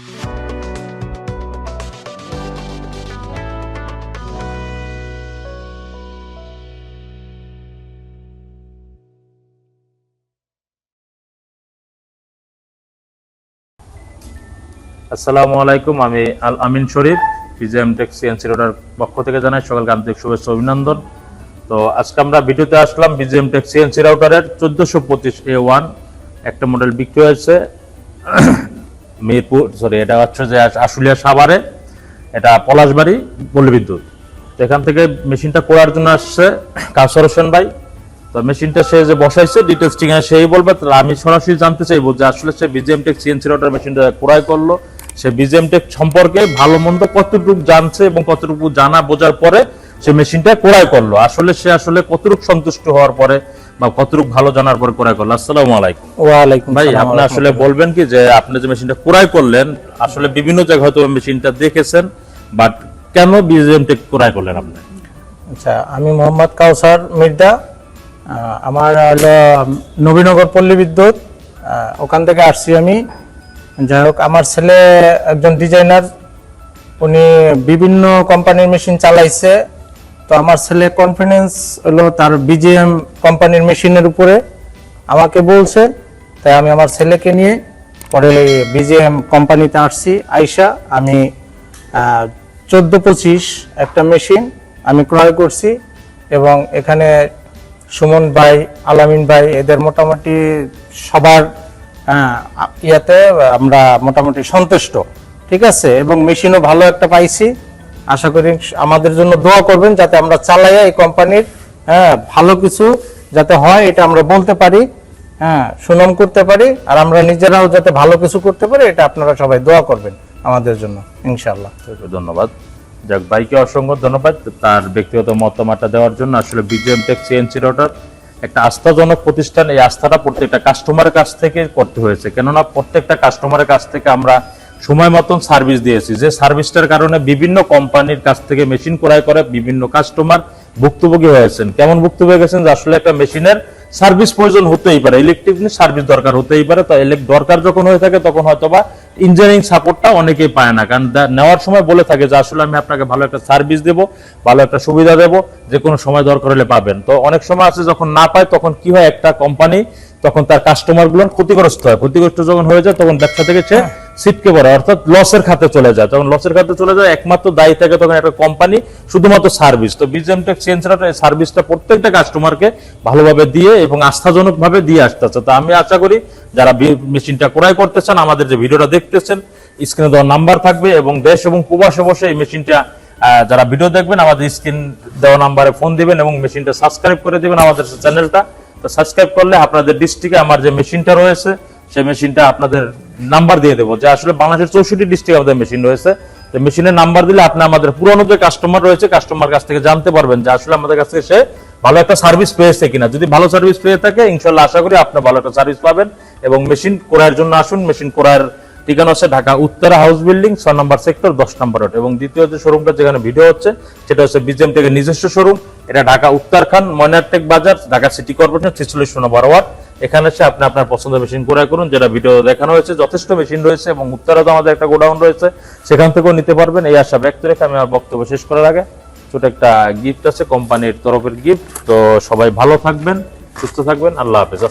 আসসালামু আলাইকুম, আমি Al Amin Sharif PGM tech CNC router পক্ষ থেকে জানাই সকালকে আন্তরিক শুভেচ্ছা অভিনন্দন। তো আজকে আমরা ভিডিওতে আসলাম বিজিএম টেক সিএনসি রাউটারের চোদ্দশো পঁচিশ এ ওয়ান একটা মডেল বিক্রি হয়েছে। মিরপুর সরি এটা হচ্ছে যে আশুলিয়া সাভারে, এটা পলাশবাড়ি পল্লী বিদ্যুৎ তো এখান থেকে মেশিনটা করার জন্য আসছে কাউসার হোসেন ভাই। তো মেশিনটা সে যে বসাইছে ডিটেলস ঠিক আছে সেই বলবে। তাহলে আমি সরাসরি জানতে চাইব যে আসলে সে বিজিএম টেক সিএনসি রোটার মেশিনটা ক্রয় করল। সে বিজিএম টেক সম্পর্কে ভালো মন্দ কতটুকু জানছে এবং কতটুকু জানা বোঝার পরে সে মেশিনটা ক্রয় করল। আসলে সে আসলে কতটুকু সন্তুষ্ট হওয়ার পরে বা কতটুকু ভালো জানার পরে ক্রয় করল। আসসালামু আলাইকুম। ওয়ালাইকুম ভাই আপনি আসলে বলবেন কি যে আপনি যে মেশিনটা ক্রয় করলেন আসলে বিভিন্ন জায়গায় হয়তো মেশিনটা দেখেছেন বাট কেন বিজিএম টেক ক্রয় করলেন আপনি? আচ্ছা আমি মোহাম্মদ কাউসার মির্জা আমার হলো নবীনগর পল্লী বিদ্যুৎ ওখান থেকে আসছি আমি। যাই হোক আমার ছেলে একজন ডিজাইনার উনি বিভিন্ন কোম্পানির মেশিন চালাইছে। তো আমার ছেলে কনফিডেন্স হলো তার বিজিএম কোম্পানির মেশিনের উপরে। আমাকে বলছে, তাই আমি আমার ছেলেকে নিয়ে পরে বিজিএম কোম্পানিতে আসছি। আইসা, আমি চোদ্দ পঁচিশ একটা মেশিন আমি ক্রয় করছি এবং এখানে সুমন ভাই, আলামিন ভাই, এদের মোটামুটি সবার ইয়াতে আমরা মোটামুটি সন্তুষ্ট। ঠিক আছে? এবং মেশিনও ভালো একটা পাইছি। আশা করি আমাদের জন্য দোয়া করবেন যাতে আমরা চালাইয়া এই কোম্পানির হ্যাঁ ভালো কিছু যাতে হয়, এটা আমরা বলতে পারি হ্যাঁ সুনাম করতে পারি, আর আমরা নিজেরাও যাতে ভালো কিছু করতে পারি, এটা আপনারা সবাই দোয়া করবেন আমাদের জন্য ইনশাল্লাহ ধন্যবাদ। যাক, ভাইকে অসংখ্য ধন্যবাদ তার ব্যক্তিগত মতামতটা দেওয়ার জন্য। আসলে বিজিএম টেক সিএনসি রোটার একটা আস্থাজনক প্রতিষ্ঠান, এই আস্থাটা প্রত্যেকটা কাস্টমারের কাছ থেকে করতে হয়েছে। কেননা প্রত্যেকটা কাস্টমারের কাছ থেকে আমরা সময় মতন সার্ভিস দিয়েছি। যে সার্ভিসটার কারণে বিভিন্ন কোম্পানির কাছ থেকে মেশিন ক্রয় করে বিভিন্ন কাস্টমার ভুক্তভোগী হয়েছেন। কেমন ভুক্তভোগী গেছেন যে আসলে একটা মেশিনের সার্ভিস প্রয়োজন হতেই পারে। ইলেকট্রিক সার্ভিস দরকার হতেই পারে। তো elec- দরকার যখন হয়ে থাকে তখন হয়তো বা ইঞ্জিনিয়ারিং সাপোর্টটা অনেকেই পায় না। কারণ নেওয়ার সময় বলে থাকে যে, আসলে আমি আপনাকে ভালো একটা সার্ভিস দেব, ভালো একটা সুবিধা দেব, যে কোনো সময় দরকার হলে পাবেন। তো অনেক সময় আছে যখন না পায়, তখন কি হয়? একটা কোম্পানি, তখন তার কাস্টমারগুলো ক্ষতিগ্রস্ত হয়। ক্ষতিগ্রস্ত যখন হয়ে যায়, তখন ব্যবসা থেকে সে ছিটকে পড়ে, অর্থাৎ লসের খাতে চলে যায়। তখন লসের খাতে চলে যায়, একমাত্র দায়ী থাকে তখন একটা কোম্পানি শুধুমাত্র সার্ভিস তো বিজেম টেক সেন্সারটা এই সার্ভিসটা প্রত্যেকটা কাস্টমারকে ভালোভাবে দিয়ে এবং আস্থাজনক ভাবে দিয়ে আসতেছে তো আমি আশা করি যারা মেশিনটা ক্রয় করতেছেন আমাদের যে ভিডিওটা দেখতেছেন স্ক্রিনে দেওয়া নাম্বার থাকবে এবং দেশ এবং প্রবাসে বসে এই মেশিনটা যারা ভিডিও দেখবেন, আমাদের স্ক্রিন দেওয়া নাম্বারে ফোন দিবেন এবং মেশিনটা সাবস্ক্রাইব করে দিবেন আমাদের চ্যানেলটা। তো সাবস্ক্রাইব করলে আপনাদের ডিস্ট্রিক্টে আমার যে মেশিনটা রয়েছে, সেই মেশিনটা আপনাদের নাম্বার দিয়ে দেবো যে আসলে বাংলাদেশের চৌষট্টি ডিস্ট্রিক্ট আমাদের মেশিন রয়েছে। তো মেশিনের নাম্বার দিলে আপনি আমাদের পুরনো যে কাস্টমার রয়েছে কাস্টমার কাছ থেকে জানতে পারবেন যে আসলে আমাদের কাছ থেকে সে ভালো একটা সার্ভিস পেয়েছে কিনা। যদি ভালো সার্ভিস পেয়ে থাকে, ইনশাল্লাহ আশা করি আপনি ভালো একটা সার্ভিস পাবেন এবং মেশিন ক্রয়ের জন্য আসুন। মেশিন করার ঠিকানা হচ্ছে ঢাকা উত্তরা হাউস বিল্ডিং ছয় নম্বর সেক্টর দশ নম্বর রোড এবং দ্বিতীয় যে শোরুমটা যেখানে ভিডিও হচ্ছে, সেটা হচ্ছে বিজেম টেকের নিজস্ব শোরুম এটা ঢাকা উত্তরখান, ময়নারটেক বাজার, ঢাকা সিটি কর্পোরেশন ছেচল্লিশ নম্বর ওয়ার্ড। এখানে এসে আপনি আপনার পছন্দের মেশিন ক্রয় করুন, যেটা ভিডিও দেখানো হয়েছে, যথেষ্ট মেশিন রয়েছে এবং উত্তরাতে আমাদের একটা গোডাউন রয়েছে। সেখান থেকেও নিতে পারবেন, এই আশা ব্যক্ত রেখে আমি আমার বক্তব্য শেষ করার আগে ছোট একটা গিফট আছে, কোম্পানির তরফের গিফট তো সবাই ভালো থাকবেন, সুস্থ থাকবেন, আল্লাহ হাফেজ।